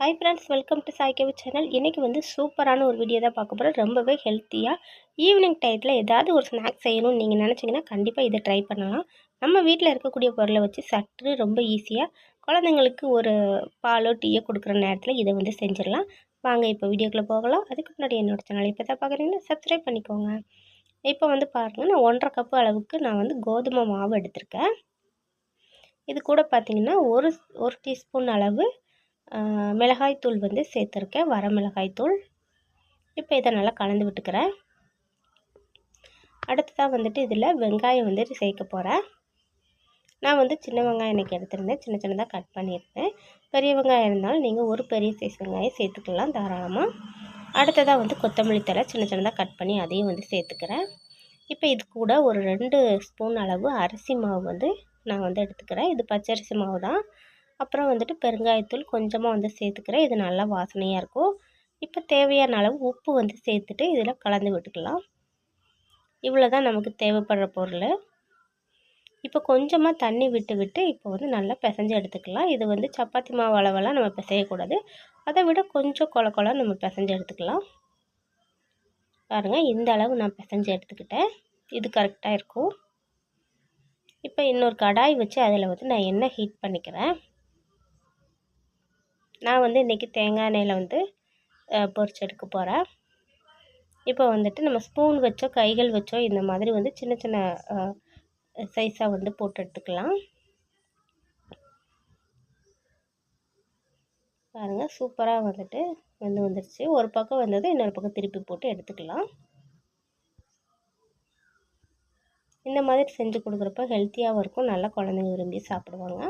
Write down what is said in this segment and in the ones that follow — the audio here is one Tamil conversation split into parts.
Hi friends welcome to Saikavi channel இன்றைக்கி வந்து சூப்பரான ஒரு வீடியோ தான் பார்க்க போகிறோம் ரொம்பவே ஹெல்த்தியாக ஈவினிங் டயத்தில் ஏதாவது ஒரு ஸ்நாக்ஸ் செய்யணும்னு நீங்கள் நினச்சிங்கன்னா கண்டிப்பாக இதை ட்ரை பண்ணலாம். நம்ம வீட்டில் இருக்கக்கூடிய பொருளை வச்சு சற்று ரொம்ப ஈஸியாக குழந்தைங்களுக்கு ஒரு பாலோ டீயோ கொடுக்குற நேரத்தில் இதை வந்து செஞ்சிடலாம். வாங்க இப்போ வீடியோக்குள்ளே போகலாம். அதுக்கு முன்னாடி என்னோட சேனல் இப்போ தான் பார்க்குறீங்கன்னா சப்ஸ்கிரைப் பண்ணிக்கோங்க. இப்போ வந்து பாருங்கள் நான் ஒன்றரை கப்பு அளவுக்கு நான் வந்து கோதுமை மாவு எடுத்திருக்கேன். இது கூட பார்த்திங்கன்னா ஒரு ஒரு டீஸ்பூன் அளவு மிளகாய்த்தூள் வந்து சேர்த்துருக்கேன். வர மிளகாய்த்தூள். இப்போ இதை நல்லா கலந்து விட்டுக்கிறேன். அடுத்ததாக வந்துட்டு இதில் வெங்காயம் வந்துட்டு சேர்க்க போகிறேன் நான் வந்து சின்ன வெங்காயம் எனக்கு எடுத்திருந்தேன். சின்ன சின்னதாக கட் பண்ணியிருந்தேன். பெரிய வெங்காயம் இருந்தாலும் நீங்கள் ஒரு பெரிய சைஸ் வெங்காயம் சேர்த்துக்கலாம் தாராளமாக அடுத்ததாக வந்து கொத்தமல்லி தலை சின்ன சின்னதாக கட் பண்ணி அதையும் வந்து சேர்த்துக்கிறேன். இப்போ இது கூட ஒரு ரெண்டு ஸ்பூன் அளவு அரிசி மாவு வந்து நான் வந்து எடுத்துக்கிறேன். இது பச்சரிசி மாவு தான் அப்புறம் வந்துட்டு பெருங்காயத்தூள் கொஞ்சமாக வந்து சேர்த்துக்கிறேன். இது நல்லா வாசனையாக இருக்கும். இப்போ தேவையான அளவு உப்பு வந்து சேர்த்துட்டு இதில் கலந்து விட்டுக்கலாம். இவ்வளோ தான் நமக்கு தேவைப்படுற பொருள். இப்போ கொஞ்சமாக தண்ணி விட்டு விட்டு இப்போ வந்து நல்லா பிசைஞ்சு எடுத்துக்கலாம். இது வந்து சப்பாத்தி மாவு அளவெல்லாம் நம்ம பிசையக்கூடாது. அதை விட கொஞ்சம் கொல கொல நம்ம பிசைஞ்சு எடுத்துக்கலாம். பாருங்கள் இந்த அளவு நான் பிசைஞ்சு எடுத்துக்கிட்டேன். இது கரெக்டாக இருக்கும். இப்போ இன்னொரு கடாய் வச்சு அதில் வந்து நான் எண்ணெய் ஹீட் பண்ணிக்கிறேன். நான் வந்து இன்றைக்கி தேங்காய் எண்ணெயில் வந்து பொரிச்சு எடுக்க போகிறேன் இப்போ வந்துட்டு நம்ம ஸ்பூன் வச்சோ கைகள் வச்சோ இந்த மாதிரி வந்து சின்ன சின்ன சைஸாக வந்து போட்டு எடுத்துக்கலாம். பாருங்கள் சூப்பராக வந்துட்டு வந்து வந்துருச்சு. ஒரு பக்கம் வந்தது இன்னொரு பக்கம் திருப்பி போட்டு எடுத்துக்கலாம். இந்த மாதிரி செஞ்சு கொடுக்குறப்ப ஹெல்த்தியாகவும் இருக்கும். நல்லா குழந்தைங்க விரும்பி சாப்பிடுவாங்க.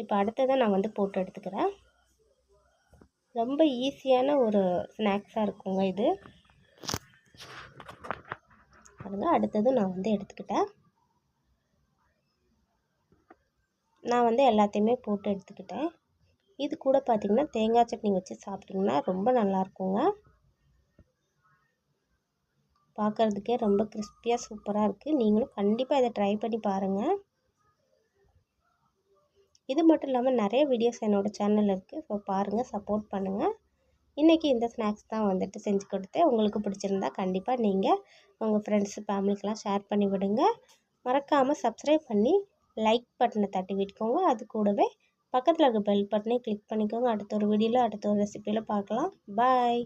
இப்போ அடுத்ததை நான் வந்து போட்டு எடுத்துக்கிறேன். ரொம்ப ஈஸியான ஒரு ஸ்நாக்ஸாக இருக்குங்க இது. பாருங்க அடுத்ததும் நான் வந்து எடுத்துக்கிட்டேன். நான் வந்து எல்லாத்தையுமே போட்டு எடுத்துக்கிட்டேன். இது கூட பார்த்திங்கன்னா தேங்காய் சட்னி வச்சு சாப்பிட்டிங்கன்னா ரொம்ப நல்லாயிருக்குங்க. பார்க்குறதுக்கே ரொம்ப கிறிஸ்பியாக சூப்பராக இருக்குது. நீங்களும் கண்டிப்பாக இதை ட்ரை பண்ணி பாருங்கள் இது மட்டும் இல்லாமல் நிறைய வீடியோஸ் என்னோடய சேனலில் இருக்குது ஸோ பாருங்கள் சப்போர்ட் பண்ணுங்கள் இன்றைக்கி இந்த ஸ்நாக்ஸ் தான் வந்துட்டு செஞ்சு கொடுத்தேன். உங்களுக்கு பிடிச்சிருந்தா கண்டிப்பாக நீங்கள் உங்கள் ஃப்ரெண்ட்ஸு ஃபேமிலிக்கெலாம் ஷேர் பண்ணி விடுங்க. மறக்காமல் சப்ஸ்கிரைப் பண்ணி லைக் பட்டனை தட்டி விட்டுக்கோங்க. அது கூடவே பக்கத்தில் இருக்க பெல் பட்டனை கிளிக் பண்ணிக்கோங்க. அடுத்த ஒரு வீடியோவில் அடுத்த ஒரு ரெசிப்பியில் பார்க்கலாம். பாய்